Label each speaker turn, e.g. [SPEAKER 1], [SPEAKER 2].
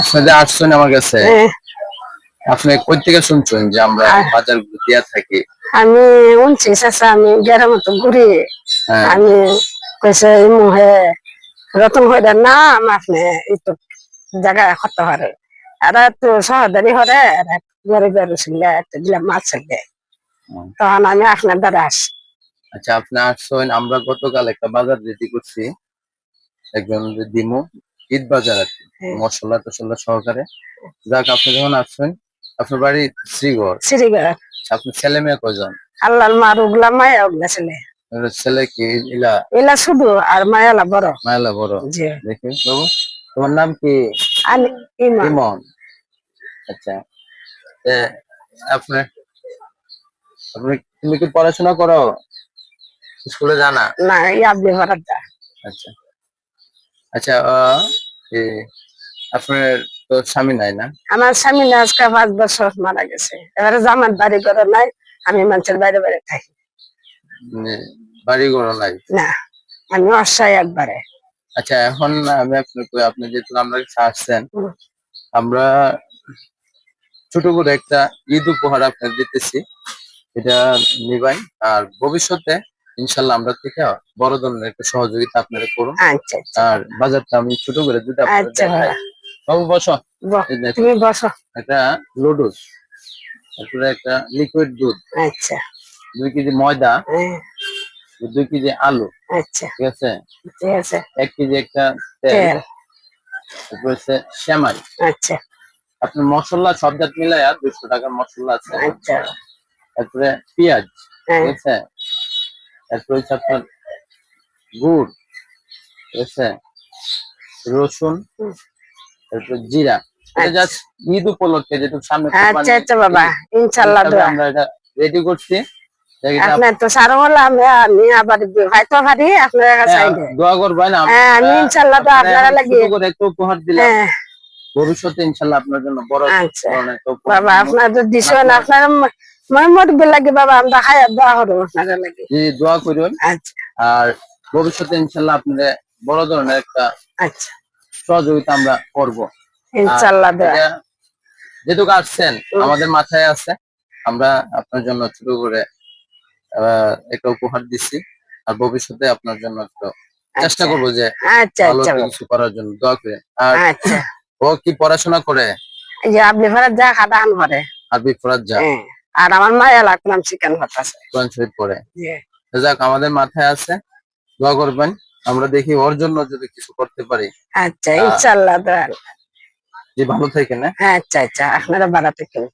[SPEAKER 1] আপনাদের আসছেন আমার কাছে।
[SPEAKER 2] হ্যাঁ,
[SPEAKER 1] আপনি কই থেকে শুনছেন যে আমরা। বাজার দিয়া থাকি?
[SPEAKER 2] আমি উনছি চাচা আমি গ্রামে তো ঘুরি।
[SPEAKER 1] হ্যাঁ।
[SPEAKER 2] আমি কইছে মুহে রতন হয়ে দেন না আমি আপনি একটু জায়গা করতে পারে। আর তো সহদারি হরে আর গরিবের ছিল একটা দিলাম মাছ ছিল। তখন আমি আপনার দ্বারা আসি
[SPEAKER 1] আচ্ছা আপনি আসছেন আমরা গতকাল একটা বাজার রেডি করছি। একজন দিমু ঈদ বাজার আর কি। মশলা টসলা সহকারে। যাক আপনি যখন আসছেন আপনার বাড়ি শ্রীগড়।
[SPEAKER 2] শ্রীগড়।
[SPEAKER 1] আপনার ছেলে মেয়ে কজন
[SPEAKER 2] আল্লাহর মার উগলা মায়া উগলা ছেলে।
[SPEAKER 1] ছেলে কি? ইলা
[SPEAKER 2] এলা শুধু আর মায়ালা বড়।
[SPEAKER 1] মায়লা বড়।
[SPEAKER 2] জি।
[SPEAKER 1] দেখি বাবু তোমার নাম কি?
[SPEAKER 2] আমি ইমান।
[SPEAKER 1] ইমন। আচ্ছা। এ, আপনি আপনি তুমি কি পড়াশোনা করো? স্কুলে জানা
[SPEAKER 2] না? ইয়াবলি ভরাত
[SPEAKER 1] আচ্ছা। আচ্ছা এ, আপনার তো স্বামী নাই না?
[SPEAKER 2] আমার স্বামী না আজকে পাঁচ বছর মারা গেছে। এবারে জামার বাড়ি করে নাই আমি মানুষের বাইরে বাইরে থাকি।
[SPEAKER 1] মানে বাড়ি ঘর নাই?
[SPEAKER 2] না আমি অসহায় একবারে।
[SPEAKER 1] আচ্ছা এখন আমি আপনাকে আপনি যেহেতু আমরা আসছেন আমরা ছোট করে একটা ঈদ উপহার আপনার দিতেছি। এটা নিবাই আর ভবিষ্যতে ইনশাল্লাহ আমরা থেকে বড় ধরনের একটা সহযোগিতা আপনারা করুন।
[SPEAKER 2] আচ্ছা আচ্ছা।
[SPEAKER 1] আর বাজারটা আমি ছোট করে যদি আপনাদের
[SPEAKER 2] আচ্ছা
[SPEAKER 1] বাবু বসো।
[SPEAKER 2] তুমি বসো।
[SPEAKER 1] একটা লুডুস তারপরে একটা লিকুইড দুধ
[SPEAKER 2] আচ্ছা।
[SPEAKER 1] দুই কেজি ময়দা
[SPEAKER 2] হ্যাঁ,
[SPEAKER 1] দুই কেজি আলু
[SPEAKER 2] আচ্ছা।
[SPEAKER 1] ঠিক আছে?
[SPEAKER 2] ঠিক আছে।
[SPEAKER 1] এক কেজি একটা তেল তারপর হচ্ছে শ্যামাই
[SPEAKER 2] আচ্ছা।
[SPEAKER 1] আপনার মশলা সব জাত মিলাইয়া দুশো টাকার মশলা আছে।
[SPEAKER 2] আচ্ছা।
[SPEAKER 1] তারপরে পেঁয়াজ
[SPEAKER 2] হ্যাঁ,
[SPEAKER 1] ঠিক আছে? তারপরে হচ্ছে আপনার গুড় ঠিক আছে? রসুন। তারপরে জিরা। এটা
[SPEAKER 2] আচ্ছা।
[SPEAKER 1] জাস্ট ঈদ উপলক্ষে সামনে
[SPEAKER 2] আচ্ছা আচ্ছা বাবা ইনশাল্লাহ
[SPEAKER 1] আমরা এটা রেডি করছি।
[SPEAKER 2] আপনার তো সারা হলো আমি আমি আবার হয়তো পারি আপনার
[SPEAKER 1] হ্যাঁ, দোয়া করবেন।
[SPEAKER 2] হ্যাঁ আমি তো
[SPEAKER 1] আপনারা
[SPEAKER 2] লাগে
[SPEAKER 1] একটা উপহার দিলাম।
[SPEAKER 2] হ্যাঁ।
[SPEAKER 1] ভবিষ্যতে ইনশাল্লাহ আপনার জন্য বড়
[SPEAKER 2] আচ্ছা। বাবা আপনার তো আপনার মহম্মদ লাগে বাবা আমরা দোয়া করব আপনারা লাগে
[SPEAKER 1] জি, দোয়া করুন।
[SPEAKER 2] আচ্ছা।
[SPEAKER 1] আর ভবিষ্যতে আপনাদের বড় ধরনের একটা
[SPEAKER 2] আচ্ছা।
[SPEAKER 1] সহযোগিতা আমরা করব। এটা যেহেতু আসছেন আমাদের মাথায় আছে। আমরা আপনার জন্য ছোট করে একটা উপহার দিচ্ছি। আর ভবিষ্যতে আপনার জন্য একটু চেষ্টা
[SPEAKER 2] আচ্ছা।
[SPEAKER 1] করব যে
[SPEAKER 2] আচ্ছা
[SPEAKER 1] ভালো
[SPEAKER 2] আচ্ছা।
[SPEAKER 1] কিছু করার জন্য দোয়া করে। আর
[SPEAKER 2] আচ্ছা।
[SPEAKER 1] ও কি পড়াশোনা করে?
[SPEAKER 2] আপনি ফেরত যা খাদান করে
[SPEAKER 1] আরবি ফরাজ যা।
[SPEAKER 2] হ্যাঁ। আর আমার মা হতাছে
[SPEAKER 1] কোরআন শরীফ পড়ে। যাক আমাদের মাথায় আছে। দোয়া করবেন। আমরা দেখি ওর জন্য যদি কিছু করতে পারি।
[SPEAKER 2] আচ্ছা ইনশাল্লাহ দোয়া
[SPEAKER 1] যে ভালো থাকেন হ্যাঁ?
[SPEAKER 2] আচ্ছা আচ্ছা আপনারা ভালো
[SPEAKER 1] থাকেন।